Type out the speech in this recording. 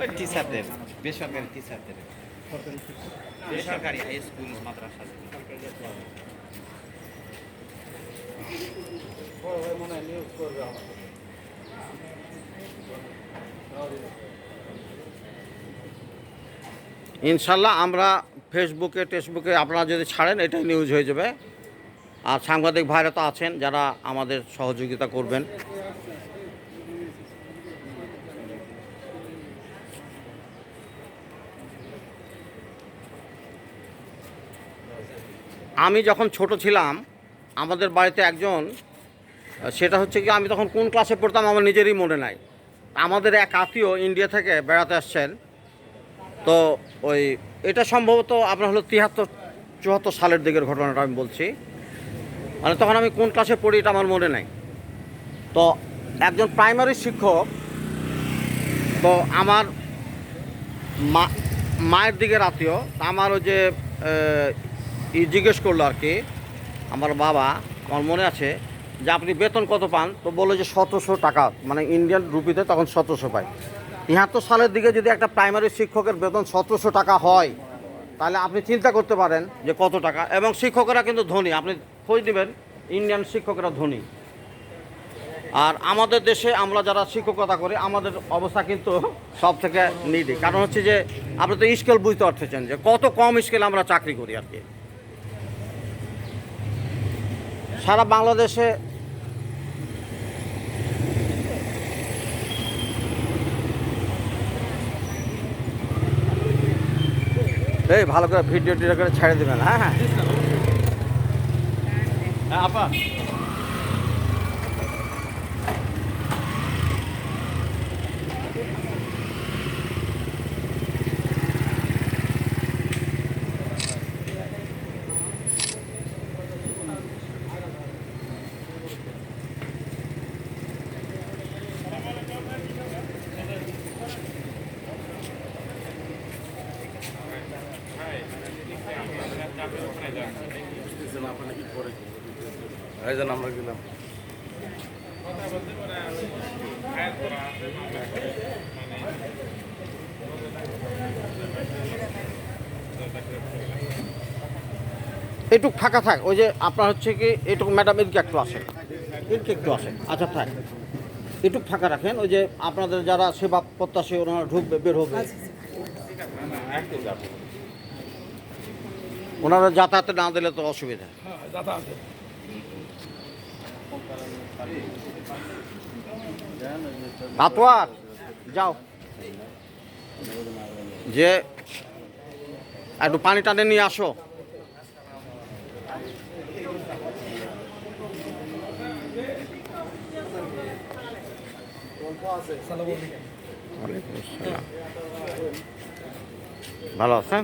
ওই টিচারদের বেসরকারি টিচারদের বেসরকারি হাই স্কুল মাদ্রাসা। ইনশাল্লাহ আমরা ফেসবুকে, টেসবুকে আপনারা যদি ছাড়েন, এটাই নিউজ হয়ে যাবে। আর সাংবাদিক ভাইরা তো আছেন, যারা আমাদের সহযোগিতা করবেন। আমি যখন ছোট ছিলাম, আমাদের বাড়িতে একজন, সেটা হচ্ছে কি, আমি তখন কোন ক্লাসে পড়তাম আমার নিজেরই মনে নাই। আমাদের এক আত্মীয় ইন্ডিয়া থেকে বেড়াতে আসছেন। তো ওই, এটা সম্ভবত আপনার হলো তিয়াত্তর, চুয়াত্তর সালের দিকের ঘটনাটা আমি বলছি। মানে তখন আমি কোন ক্লাসে পড়ি এটা আমার মনে নাই। তো একজন প্রাইমারি শিক্ষক, তো আমার মা, মায়ের দিকের আত্মীয় আমার ওই যে জিজ্ঞেস করল আর কি, আমার বাবা, আমার মনে আছে যে আপনি বেতন কত পান? তো বলল যে সতেরোশো টাকা মানে ইন্ডিয়ান রুপিতে তখন সতেরোশো পায়। তিয়াত্তর সালের দিকে যদি একটা প্রাইমারি শিক্ষকের বেতন সতেরোশো টাকা হয়, তাহলে আপনি চিন্তা করতে পারেন যে কত টাকা। এবং শিক্ষকেরা কিন্তু ধনী, আপনি খোঁজ নেবেন, ইন্ডিয়ান শিক্ষকেরা ধনী। আর আমাদের দেশে আমরা যারা শিক্ষকতা করি, আমাদের অবস্থা কিন্তু সব থেকে নিডি। কারণ হচ্ছে যে আপনি তো স্কেল বুঝতে পারতেছেন যে কত কম স্কেলে আমরা চাকরি করি আর কি। সারা বাংলাদেশে এই ভালো করে ভিডিও টিডিও করে ছেড়ে দেবেন হ্যাঁ হ্যাঁ। হ্যাঁ আপা। এই আমরা গেলাম এটুক ফাঁকা থাক ওই যে আপনার হচ্ছে কি এটুকু ম্যাডাম এদিকে একটু আসে এদিকে একটু আসে আচ্ছা থাক। এটুক ফাঁকা রাখেন ওই যে আপনাদের যারা সেবা প্রত্যাশী ওনারা ঢুকবে বের হবে। ওনারা যাতায়াতে না দিলে তো অসুবিধা। আতোয়ার যাও। যে একটু পানি টানে নিয়ে আসো। ভালো আছেন?